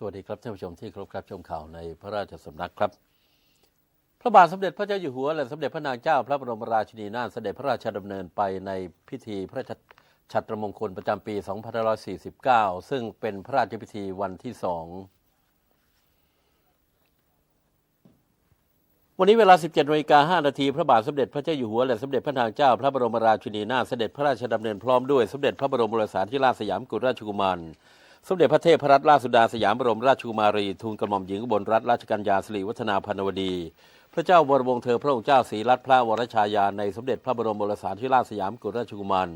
สวัสดีครับท่านผู้ชมที่ครพครับชมข่าวในพระราชสำนักครับ พระบาทสมเด็จพระเจ้าอยู่หัวและสมเด็จพระนางเจ้า พระบรมราชินีนาถเสด็จพระราชดำเนินไปในพิธีพระราชชัตรมงคลประจำปี 2549 ซึ่งเป็นพระราชพิธีวันที่สองวันนี้เวลา 17นาฬิกา5นาทีพระบาทสมเด็จพระเจ้าอยู่หัวและสมเด็จพระนางเจ้า พระบรมราชินีนาถเสด็จพระราชดำเนินพร้อมด้วยสมเด็จพระบรมโอรสาธิราชสยามกุฎราชกุมาร สมเด็จพระเทพรัตนราชสุดาสยามบรมราชกุมารี ทูลกระหม่อมหญิงบลรัตนราชกัญญาสิริวัฒนาพันวดี พระเจ้าวรวงเธอพระองค์เจ้าศรีรัตน์พระวรชายาในสมเด็จพระบรมโอรสาธิราชสยามกุฎราชกุมาร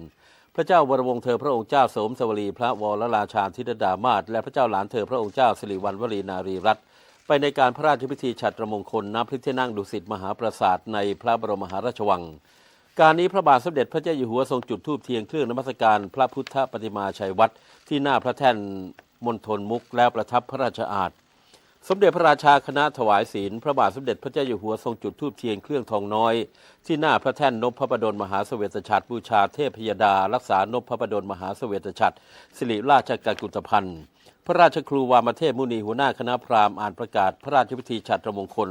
พระเจ้าวรวงเธอพระองค์เจ้าสมสวรีพระวรราชาธิดามาศและพระเจ้าหลานเธอพระองค์เจ้าสิริวัณวรีนารีรัตน์ไปในการพระราชพิธีฉัตรมงคลณพระที่นั่งดุสิตมหาปราสาทในพระบรมมหาราชวัง การนี้พระบาทสมเด็จพระเจ้าอยู่หัวทรงจุดธูปเทียนเครื่องนมัสการ พระพุทธปฏิมาชัยวัดที่หน้าพระแท่นมณฑลมุกแล้วประทับพระราชอาณสมเด็จพระราชาคณะถวายศีล พระบาทสมเด็จพระเจ้าอยู่หัวทรงจุดธูปเทียนเครื่องทองน้อย ที่หน้าพระแท่นนพพระประดลมหาเสวตฉัตรบูชาเทพยดา รักษานพพระประดลมหาเสวตฉัตรสิริราชกักุตพันธ์พระราชครูวามเทพมุนีหัวหน้าคณะพราหมณ์อ่านประกาศพระราชพิธีฉัตรมงคล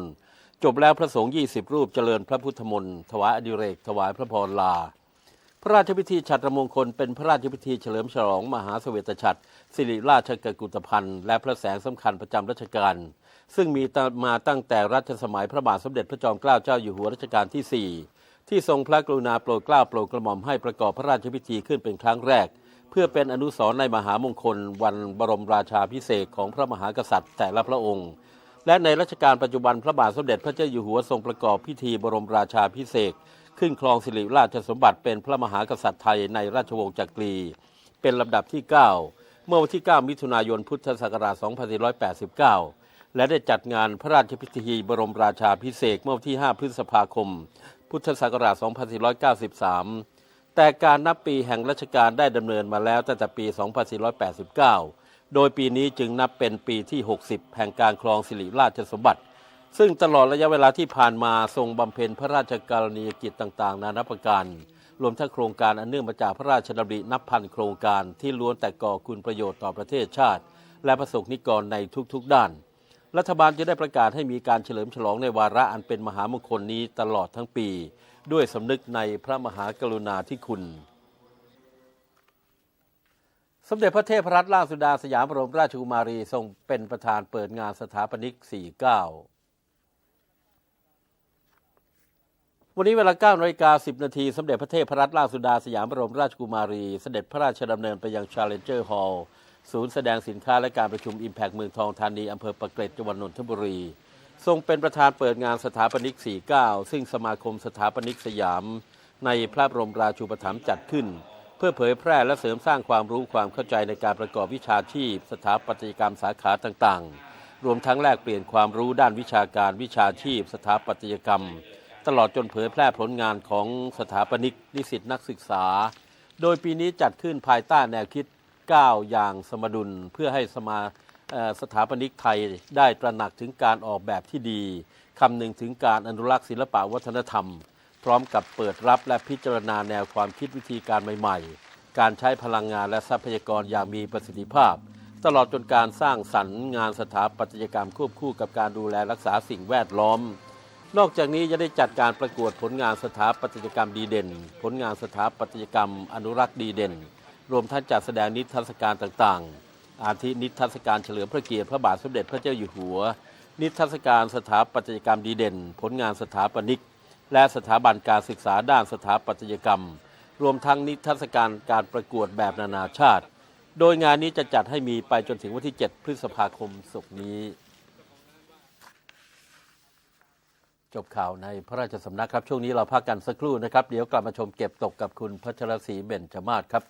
จบแล้วพระสงฆ์20 รูปเจริญพระพุทธมนต์ถวายอดิเรก ถวายพระพรลา พระราชพิธีฉัตรมงคลเป็นพระราชพิธีเฉลิมฉลองมหาเสวตฉัตรสิริราชกกุฏพันธ์และพระแสงสำคัญประจำรัชกาลซึ่งมีมาตั้งแต่รัชสมัยพระบาทสมเด็จพระจอมเกล้าเจ้าอยู่หัวรัชกาลที่ 4 ที่ทรงพระกรุณาโปรดเกล้าโปรดกระหม่อมให้ประกอบพระราชพิธีขึ้นเป็นครั้งแรก เพื่อเป็นอนุสรณ์ในมหามงคล วันบรมราชาพิเศษของพระมหากษัตริย์แต่ละพระองค์ และในรัชกาลปัจจุบันพระบาทสมเด็จพระเจ้าอยู่หัวทรงประกอบพิธีบรมราชาพิเศษขึ้นครองสิริราชสมบัติเป็นพระมหากษัตริย์ไทยในราชวงศ์จักรี เป็นลำดับที่ 9 เมื่อวันที่ 9 มิถุนายนพุทธศักราช 2489 และได้จัดงานพระราชพิธีบรมราชาพิเศษเมื่อวันที่ 5 พฤษภาคม พุทธศักราช 2493 แต่การนับปีแห่งรัชกาลได้ดำเนินมาแล้วตั้งแต่ปี 2489 โดยปีนี้จึงนับเป็นปีที่ 60 แห่งการครองสิริราชสมบัติ ซึ่งตลอดระยะเวลาที่ผ่านมาทรงบำเพ็ญพระราชกรณียกิจต่าง ๆ นานาประการ รวมทั้งโครงการอันเนื่องมาจากพระราชดำรินับพันโครงการที่ล้วนแต่ก่อคุณประโยชน์ต่อประเทศชาติ และประสบนิกรในทุกๆ ด้าน รัฐบาลจะได้ประกาศให้มีการเฉลิมฉลองในวาระอันเป็นมหามงคลนี้ตลอดทั้งปี ด้วยสำนึกในพระมหากรุณาธิคุณ สมเด็จพระเทพรัตนราชสุดาสยามบรมราชกุมารีทรงเป็นประธานเปิดงานสถาปนิก 49 วันนี้เวลา9นาฬิกา10 นาที สมเด็จพระเทพรัตนราชสุดาสยามบรมราชกุมารี เสด็จพระราชดำเนินไปยัง Challenger Hall ศูนย์แสดงสินค้าและการประชุม Impact เมืองทองธานีอำเภอปากเกร็ดจังหวัดนนทบุรี ทรงเป็นประธานเปิดงานสถาปนิก 49 ซึ่งสมาคมสถาปนิกสยาม ในพระบรมราชูปถัมภ์จัดขึ้น พื่อเผยแพร่และเสริมสร้างความรู้ความเข้าใจในการประกอบวิชาชีพ สถาปัตยกรรมสาขาต่างๆ รวมทั้งแลกเปลี่ยนความรู้ด้านวิชาการวิชาชีพ สถาปัตยกรรม ตลอดจนเผยแพร่ผลงานของสถาปนิกนิสิตนักศึกษา โดยปีนี้จัดขึ้นภายใต้แนวคิด 9 อย่างสมดุล เพื่อให้สมาสถาปนิกไทยได้ตระหนักถึงการออกแบบที่ดีคำนึงถึงการอนุรักษ์ศิลปะวัฒนธรรม พร้อมกับเปิดรับและพิจารณาแนวความคิดวิธีการใหม่ๆ การใช้พลังงานและทรัพยากรอย่างมีประสิทธิภาพ ตลอดจนการสร้างสรรค์งานสถาปัตยกรรมควบคู่กับการดูแลรักษาสิ่งแวดล้อม นอกจากนี้จะได้จัดการประกวดผลงานสถาปัตยกรรมดีเด่น ผลงานสถาปัตยกรรม อนุรักษ์ดีเด่น รวมทั้งจัดแสดงนิทรรศการต่างๆ อาทินิทรรศการเฉลิมพระเกียรติพระบาทสมเด็จพระเจ้าอยู่หัว นิทรรศการสถาปัตยกรรมดีเด่น ผลงานสถาปนิก และสถาบันการศึกษาด้านสถาปัตยกรรม รวมทั้งนิทรรศการการประกวดแบบนานาชาติ โดยงานนี้จะจัดให้มีไปจนถึงวันที่ 7 พฤษภาคมศุกร์นี้ จบข่าวในพระราชสำนักครับ ช่วงนี้เราพักกันสักครู่นะครับ เดี๋ยวกลับมาชมเก็บตกกับคุณพัชรศรีเบญจมาศครับ